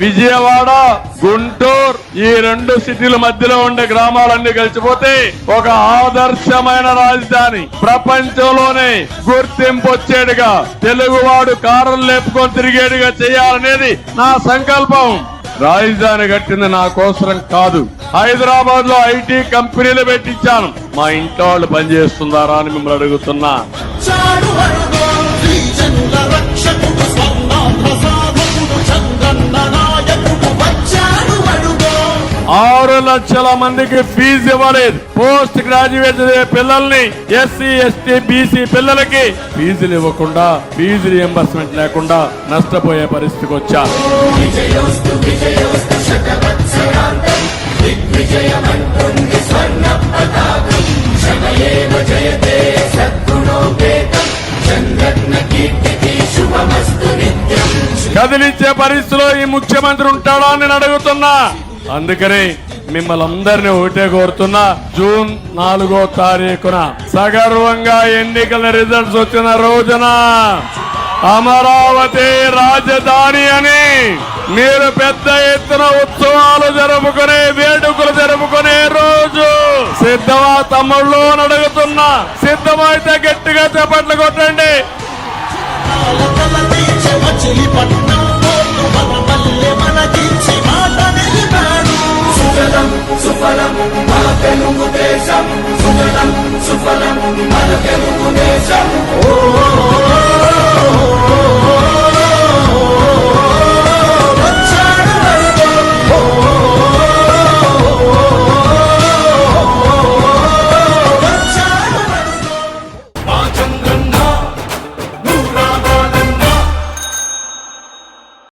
విజయవాడ గుంటూరు ఈ రెండు సిటీల మధ్యలో ఉండే గ్రామాలన్నీ కలిసిపోతే ఒక ఆదర్శమైన రాజధాని. ప్రపంచంలోనే గుర్తింపు వచ్చేడుగా తెలుగువాడు కారం లేపుకొని తిరిగేడుగా చేయాలనేది నా సంకల్పం. రాజధాని కట్టింది నా కోసరం కాదు. హైదరాబాద్లో ఐటీ కంపెనీలు పెట్టించాను. మా ఇంట్లో వాళ్ళు పనిచేస్తున్నారా అని మిమ్మల్ని అడుగుతున్నా. లక్షల మందికి ఫీజు ఇవ్వలేదు పోస్ట్ గ్రాడ్యుయేట్ పిల్లల్ని ఎస్సీ ఎస్టీ బీసీ పిల్లలకి ఫీజులు ఇవ్వకుండా ఫీజు రియంబర్స్మెంట్ లేకుండా నష్టపోయే పరిస్థితికి వచ్చారు. కదిలించే పరిస్థితిలో ఈ ముఖ్యమంత్రి ఉంటాడా అని అడుగుతున్నా. అందుకనే మిమ్మల్ని అందరినీ ఒకటే కోరుతున్నా జూన్ నాలుగో తారీఖున సగర్వంగా ఎన్నికల రిజల్ట్స్ వచ్చిన రోజున అమరావతి రాజధాని అని మీరు పెద్ద ఎత్తున ఉత్సవాలు జరుపుకునే వేడుకలు జరుపుకునే రోజు. సిద్ధమా తమ్ముళ్ళు అడుగుతున్నా. సిద్ధమైతే గట్టిగా చెప్పట్లు కొట్టండి. సుఫలం మన తెలుగు దేశం సుజలం సుఫలం మన తెలుగు దేశం ఓ